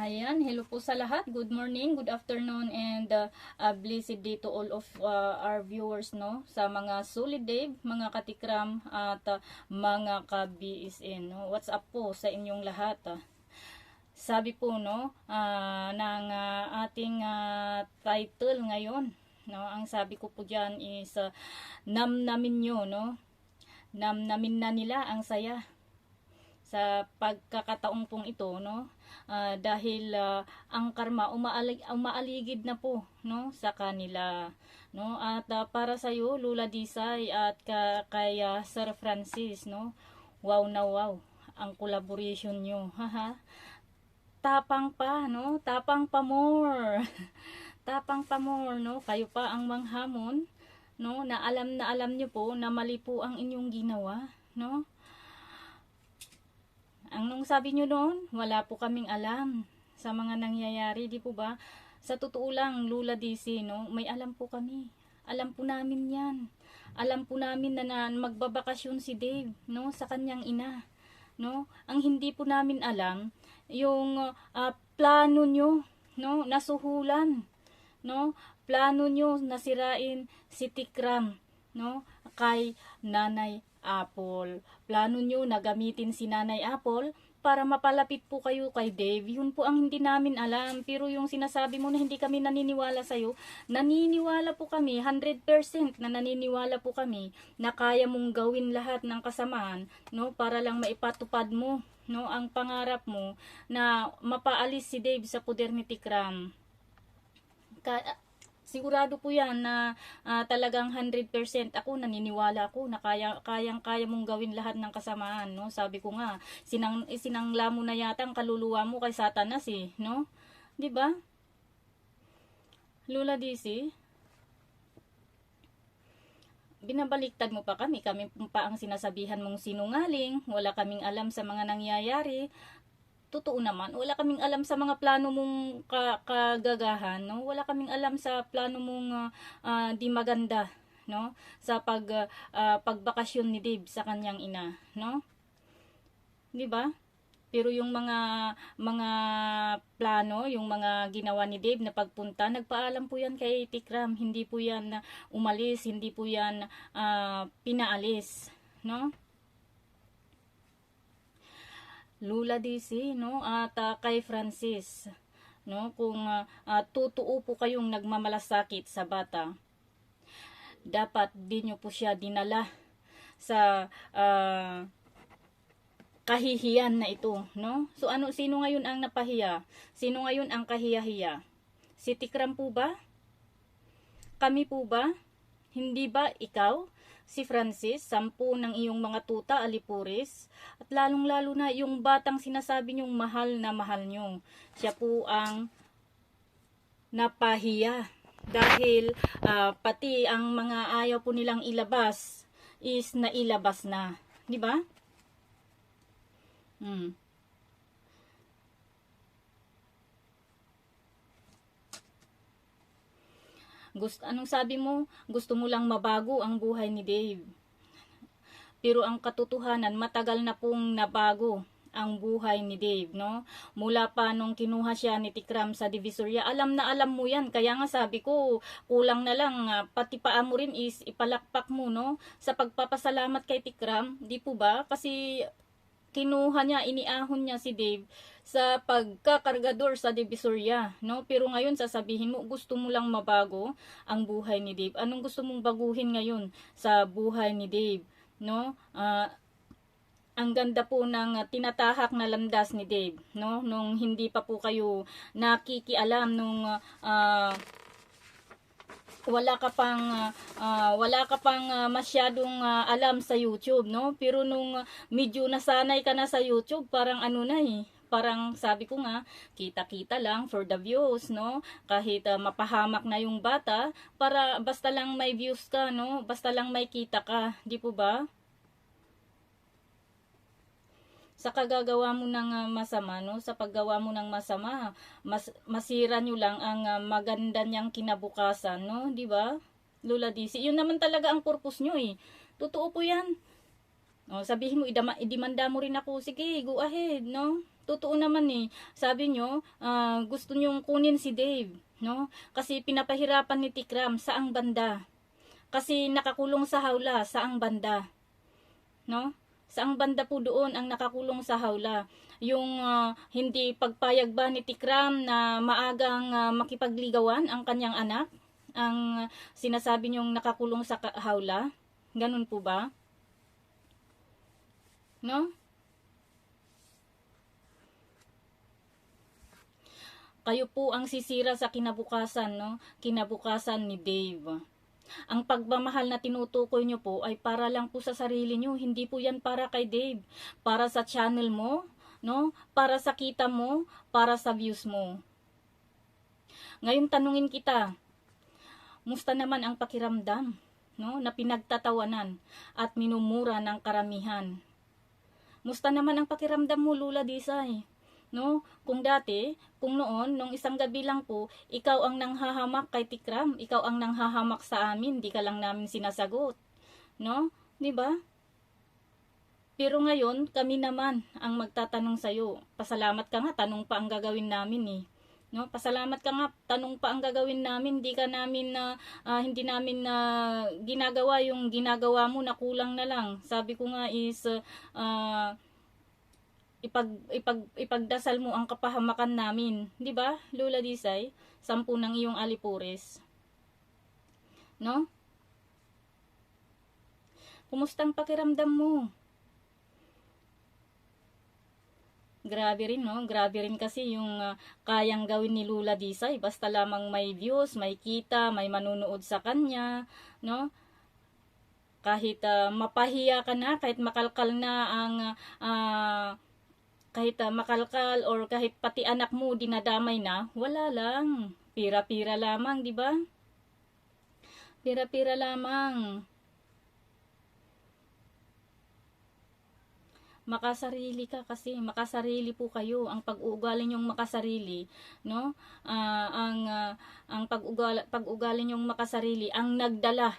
Ayan, hello po sa lahat. Good morning, good afternoon, and uh, uh, blessed day to all of uh, our viewers, no? Sa mga solid day, mga katikram, at uh, mga ka-BSN, no? What's up po sa inyong lahat, ah? Sabi po, no, ah, ng ah, ating ah, title ngayon, no? Ang sabi ko po dyan is, uh, namnamin nyo, no? Namnamin na nila ang saya sa pagkakataong pong ito no? Ah, dahil ah, ang karma umaalig, umaaligid na po no? Sa kanila no? At ah, para sa iyo Lula Disay at ka, kay ah, Sir Francis no? Wow na wow ang collaboration nyo haha? Tapang pa no? Tapang pa more. Tapang pa more no? Kayo pa ang manghamon no? Na alam na alam nyo po na mali po ang inyong ginawa no ang nung sabi nyo noon, wala po kaming alam sa mga nangyayari, di po ba? Sa totoo lang, Lula DC, no, may alam po kami. Alam po namin yan. Alam po namin na, na magbabakasyon si Dave, no, sa kanyang ina. No? Ang hindi po namin alam, yung ah, plano nyo, no, nasuhulan, no, plano nyo nasirain si Tikram, no, kay Nanay Apple. Plano nyo na gamitin si Nanay Apple para mapalapit po kayo kay Dave. Yun po ang hindi namin alam. Pero yung sinasabi mo na hindi kami naniniwala sa'yo, naniniwala po kami, 100% na naniniwala po kami na kaya mong gawin lahat ng kasamaan no, para lang maipatupad mo no, ang pangarap mo na mapaalis si Dave sa poder ni Tikram. Ka- sigurado po yan na ah, talagang 100% ako naniniwala ako na kaya kayang kaya mong gawin lahat ng kasamaan no? Sabi ko nga sinang sinangla mo na yata ang kaluluwa mo kay Satanas eh no? Di ba? Lula DC binabaliktad mo pa kami. Kami pa ang sinasabihan mong sinungaling. Wala kaming alam sa mga nangyayari totoo naman, wala kaming alam sa mga plano mong ka- kagagahan, no? Wala kaming alam sa plano mong ah, ah, di maganda, no? Sa pag ah, pagbakasyon ni Dave sa kanyang ina, no? 'Di ba? Pero yung mga mga plano, yung mga ginawa ni Dave na pagpunta, nagpaalam po 'yan kay Tikram, hindi po 'yan umalis, hindi po 'yan ah, pinaalis, no? Lula DC, no? At ah, kay Francis, no? Kung uh, totoo po kayong nagmamalasakit sa bata, dapat di nyo po siya dinala sa ah, kahihiyan na ito, no? So ano sino ngayon ang napahiya? Sino ngayon ang kahiya-hiya? Si Tikram po ba? Kami po ba? Hindi ba ikaw? Si Francis, sampu ng iyong mga tuta, alipuris, at lalong-lalo na yung batang sinasabi niyong mahal na mahal niyo. Siya po ang napahiya. Dahil ah, pati ang mga ayaw po nilang ilabas is nailabas na. Di ba? Hmm. Gusto, anong sabi mo? Gusto mo lang mabago ang buhay ni Dave. Pero ang katotohanan, matagal na pong nabago ang buhay ni Dave, no? Mula pa nung kinuha siya ni Tikram sa Divisoria, alam na alam mo yan. Kaya nga sabi ko, kulang na lang, ah, pati paa mo rin is ipalakpak mo, no? Sa pagpapasalamat kay Tikram, di po ba? Kasi kinuha niya, iniahon niya si Dave sa pagkakargador sa Divisoria, no? Pero ngayon sasabihin mo, gusto mo lang mabago ang buhay ni Dave. Anong gusto mong baguhin ngayon sa buhay ni Dave, no? Ah, ang ganda po ng ah, tinatahak na landas ni Dave, no? Nung hindi pa po kayo nakikialam nung ah, wala ka pang ah, wala ka pang ah, masyadong ah, alam sa YouTube, no? Pero nung medyo nasanay ka na sa YouTube, parang ano na eh, parang sabi ko nga, kita-kita lang for the views, no? Kahit ah, mapahamak na yung bata, para basta lang may views ka, no? Basta lang may kita ka, di po ba? sa kagagawa mo ng ah, masama, no? Sa paggawa mo ng masama, mas, masira nyo lang ang ah, maganda niyang kinabukasan, no? Di ba? Lola DC, yun naman talaga ang purpose nyo eh. Totoo po yan. O, sabihin mo, idama, idimanda mo rin ako, sige, go ahead, no? Totoo naman eh. Sabi nyo, ah, gusto nyong kunin si Dave, no? Kasi pinapahirapan ni Tikram saang banda. Kasi nakakulong sa hawla saang banda. No? Saang banda po doon ang nakakulong sa hawla. Yung ah, hindi pagpayag ba ni Tikram na maagang ah, makipagligawan ang kanyang anak? Ang sinasabi niyong nakakulong sa hawla? Ganun po ba? No? Kayo po ang sisira sa kinabukasan, no? Kinabukasan ni Dave. Ang pagmamahal na tinutukoy nyo po ay para lang po sa sarili nyo. Hindi po yan para kay Dave. Para sa channel mo, no? Para sa kita mo, para sa views mo. Ngayon tanungin kita, musta naman ang pakiramdam, no? Na pinagtatawanan at minumura ng karamihan. Musta naman ang pakiramdam mo, Lula Disay? No? Kung dati, kung noon, nung isang gabi lang po, ikaw ang nanghahamak kay Tikram, ikaw ang nanghahamak sa amin, di ka lang namin sinasagot. No? 'Di ba? Pero ngayon, kami naman ang magtatanong sa iyo. Pasalamat ka nga, tanong pa ang gagawin namin eh. No, pasalamat ka nga, tanong pa ang gagawin namin, hindi ka namin na ah, hindi namin na ginagawa yung ginagawa mo na kulang na lang. Sabi ko nga is ah, ipag, ipag, ipagdasal mo ang kapahamakan namin. Ba, Lola Disay? Sampu ng iyong alipures. No? Kumustang pakiramdam mo? Grabe rin, no? Grabe rin kasi yung ah, kayang gawin ni Lula Disay. Basta lamang may views, may kita, may manunood sa kanya, no? Kahit ah, mapahiya ka na, kahit makalkal na ang ah, kahit ah, makalkal or kahit pati anak mo dinadamay na, wala lang. Pira-pira lamang, di ba? Pira-pira lamang. makasarili ka kasi makasarili po kayo ang pag-uugali niyong makasarili no Ah, ang ah, ang pag-ugali pag-ugali niyong makasarili ang nagdala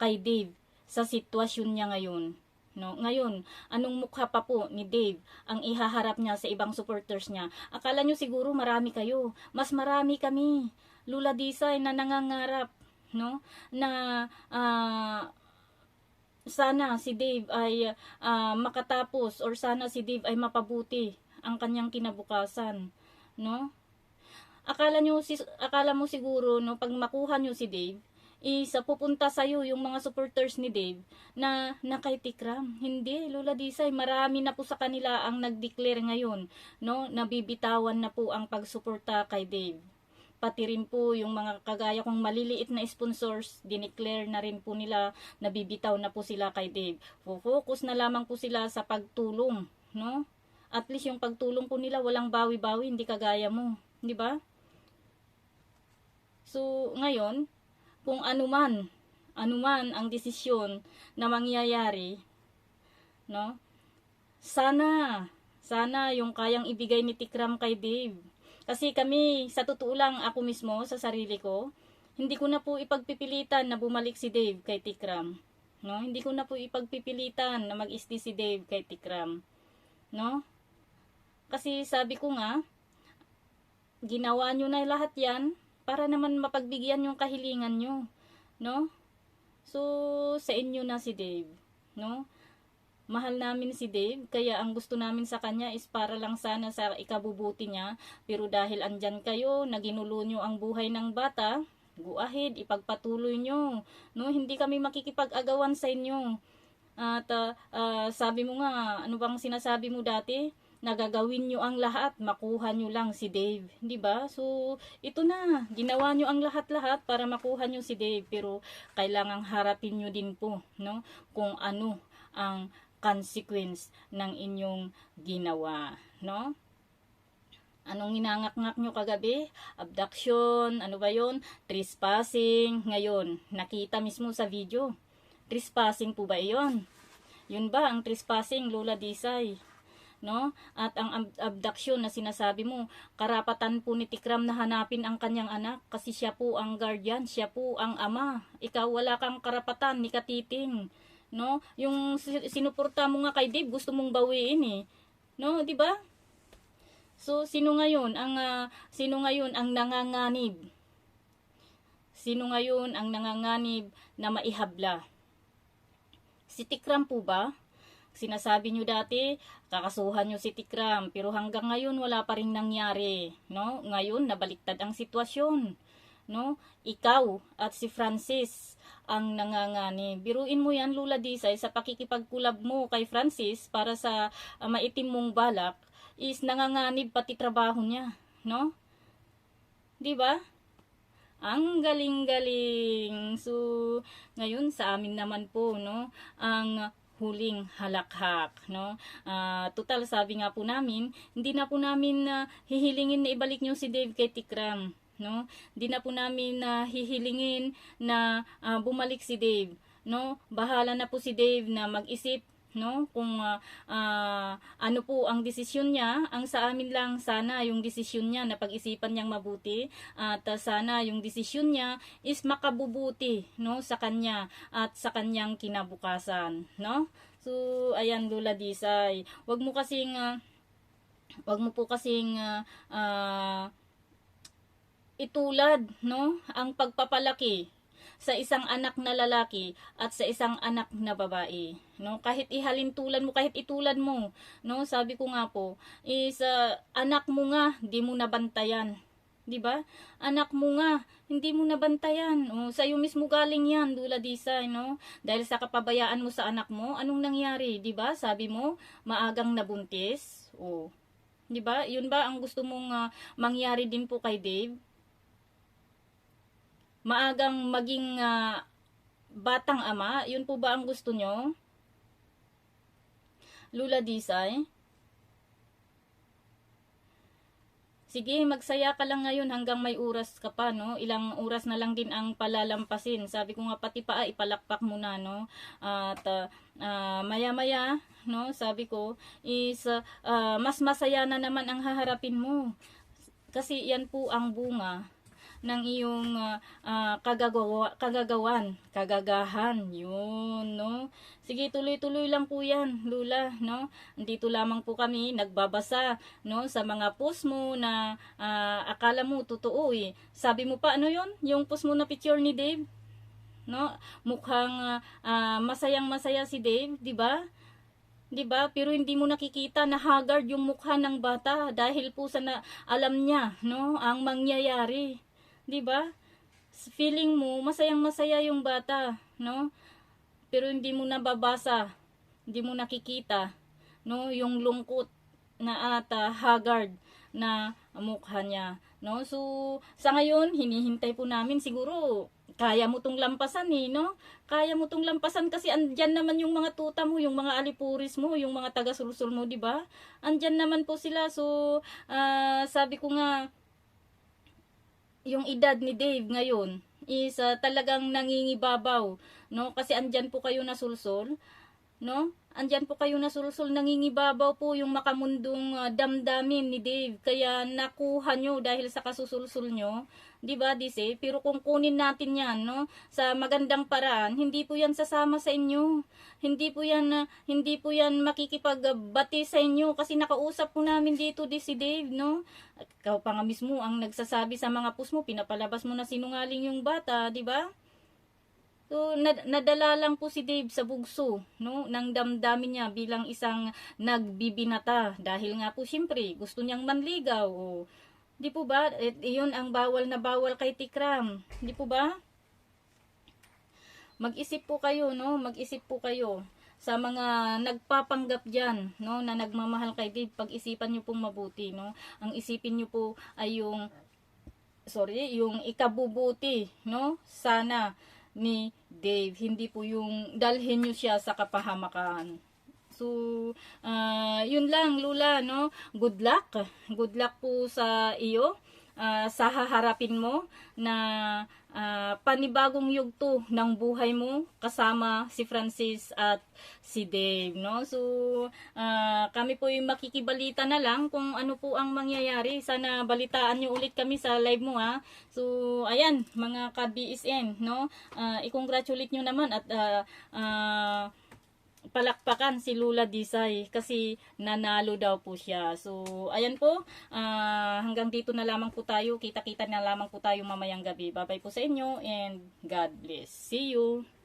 kay Dave sa sitwasyon niya ngayon no? Ngayon anong mukha pa po ni Dave ang ihaharap niya sa ibang supporters niya? Akala niyo siguro marami kayo. Mas marami kami. Lula Disay na nangangarap no? Na ah, sana si Dave ay ah, makatapos or sana si Dave ay mapabuti ang kanyang kinabukasan, no? Akala nyo si akala mo siguro no pag makuha nyo si Dave is ah, pupunta sa yung mga supporters ni Dave na na kay Tikram. Hindi, Lola Disay, marami na po sa kanila ang nag-declare ngayon, no? Nabibitawan na po ang pagsuporta kay Dave pati rin po yung mga kagaya kong maliliit na sponsors, dineclare na rin po nila, nabibitaw na po sila kay Dave. Focus na lamang po sila sa pagtulong, no? At least yung pagtulong po nila walang bawi-bawi, hindi kagaya mo, di ba? So, ngayon, kung anuman, anuman ang desisyon na mangyayari, no? Sana, sana yung kayang ibigay ni Tikram kay Dave. Kasi kami, sa totoo lang, ako mismo, sa sarili ko, hindi ko na po ipagpipilitan na bumalik si Dave kay Tikram. No? Hindi ko na po ipagpipilitan na mag-isti si Dave kay Tikram. No? Kasi sabi ko nga, ginawa nyo na lahat yan para naman mapagbigyan yung kahilingan nyo. No? So, sa inyo na si Dave. No? mahal namin si Dave, kaya ang gusto namin sa kanya is para lang sana sa ikabubuti niya. Pero dahil andyan kayo, naginulo nyo ang buhay ng bata, go ahead, ipagpatuloy nyo. No, hindi kami makikipag-agawan sa inyo. At ah, ah, sabi mo nga, ano bang sinasabi mo dati? Nagagawin nyo ang lahat, makuha nyo lang si Dave. di ba So, ito na, ginawa nyo ang lahat-lahat para makuha nyo si Dave. Pero, kailangang harapin nyo din po, no? Kung ano ang consequence ng inyong ginawa, no? Anong inangak-ngak nyo kagabi? Abduction, ano ba yon? Trespassing. Ngayon, nakita mismo sa video. Trespassing po ba iyon? Yun ba ang trespassing, Lola Disay? No? At ang ab- abduction na sinasabi mo, karapatan po ni Tikram na hanapin ang kanyang anak kasi siya po ang guardian, siya po ang ama. Ikaw wala kang karapatan ni Katiting no? Yung si- sinuporta mo nga kay Dave, gusto mong bawiin eh. No, 'di ba? So sino ngayon ang ah, sino ngayon ang nanganganib? Sino ngayon ang nanganganib na maihabla? Si Tikram po ba? Sinasabi nyo dati, kakasuhan nyo si Tikram, pero hanggang ngayon wala pa rin nangyari, no? Ngayon nabaliktad ang sitwasyon, no? Ikaw at si Francis ang nangangani. Biruin mo yan, Lula Disay, sa pakikipagkulab mo kay Francis para sa ah, maitim mong balak, is nanganganib pati trabaho niya, no? 'Di ba? Ang galing-galing. So, ngayon sa amin naman po, no, ang huling halakhak, no. Ah, total sabi nga po namin, hindi na po namin na hihilingin na ibalik niyo si Dave kay Tikram, no. Hindi na po namin na hihilingin na ah, bumalik si Dave, no. Bahala na po si Dave na mag-isip no? Kung ah, ah, ano po ang desisyon niya ang sa amin lang sana yung desisyon niya na pag-isipan niyang mabuti at ah, sana yung desisyon niya is makabubuti no sa kanya at sa kanyang kinabukasan no? So ayan Lola Disay wag mo kasing ah, wag mo po kasing ah, ah, itulad no ang pagpapalaki sa isang anak na lalaki at sa isang anak na babae no? Kahit ihalin tulad mo kahit itulad mo no? Sabi ko nga po is ah, anak mo nga di mo nabantayan di ba? Anak mo nga hindi mo nabantayan. O sa iyo mismo galing yan dula disa no? Dahil sa kapabayaan mo sa anak mo anong nangyari di ba? Sabi mo maagang nabuntis. O di ba? Yun ba ang gusto mong ah, mangyari din po kay Dave maagang maging ah, batang ama, yun po ba ang gusto nyo? Lula Disay? Sige, magsaya ka lang ngayon hanggang may oras ka pa, no? Ilang oras na lang din ang palalampasin. Sabi ko nga, pati pa, ipalakpak mo na, no? At ah, maya-maya, no? Sabi ko, is ah, mas masaya na naman ang haharapin mo. Kasi yan po ang bunga ng iyong ah, kagagawa, kagagawan, kagagahan, yun, no? Sige, tuloy-tuloy lang po yan, Lula, no? Dito lamang po kami nagbabasa, no? Sa mga post mo na ah, akala mo totoo eh. Sabi mo pa, ano yon Yung post mo na picture ni Dave, no? Mukhang ah, ah, masayang masaya si Dave, di ba? 'di ba? Pero hindi mo nakikita na haggard yung mukha ng bata dahil po sa na, alam niya, no, ang mangyayari. 'Di ba? Feeling mo masayang masaya yung bata, no? Pero hindi mo nababasa, hindi mo nakikita, no, yung lungkot na ata haggard na mukha niya, no? So sa ngayon hinihintay po namin siguro kaya mo tong lampasan eh, no? Kaya mo tong lampasan kasi andyan naman yung mga tuta mo, yung mga alipuris mo, yung mga taga-sulsul mo, di ba? Andyan naman po sila. So, ah, sabi ko nga, yung edad ni Dave ngayon is ah, talagang nangingibabaw, no? Kasi andyan po kayo na sulsol, no? Andyan po kayo na sulsol, nangingibabaw po yung makamundong ah, damdamin ni Dave. Kaya nakuha nyo dahil sa kasusulsul nyo, 'di ba, Dise? Pero kung kunin natin 'yan, no, sa magandang paraan, hindi po 'yan sasama sa inyo. Hindi po 'yan ah, hindi po 'yan makikipagbati sa inyo kasi nakausap po namin dito di si Dave, no? Ikaw pa nga mismo ang nagsasabi sa mga pus mo, pinapalabas mo na sinungaling yung bata, 'di ba? So, nad- nadala lang po si Dave sa bugso, no, ng damdamin niya bilang isang nagbibinata. Dahil nga po, siyempre, gusto niyang manligaw. O, di po ba? Et, iyon ang bawal na bawal kay Tikram. Di po ba? Mag-isip po kayo, no? Mag-isip po kayo sa mga nagpapanggap diyan, no, na nagmamahal kay Dave. Pag-isipan niyo pong mabuti, no? Ang isipin niyo po ay yung sorry, yung ikabubuti, no? Sana ni Dave, hindi po yung dalhin nyo siya sa kapahamakan. So, ah, yun lang, Lula, no? Good luck. Good luck po sa iyo. ah, sa haharapin mo na ah, panibagong yugto ng buhay mo kasama si Francis at si Dave, no? So, ah, kami po yung makikibalita na lang kung ano po ang mangyayari. Sana balitaan nyo ulit kami sa live mo, ha? So, ayan, mga ka-BSN, no? Ah, i-congratulate nyo naman at ah, ah, palakpakan si Lula Disay kasi nanalo daw po siya. So, ayan po, ah, hanggang dito na lamang po tayo. Kita-kita na lamang po tayo mamayang gabi. Bye-bye po sa inyo and God bless. See you!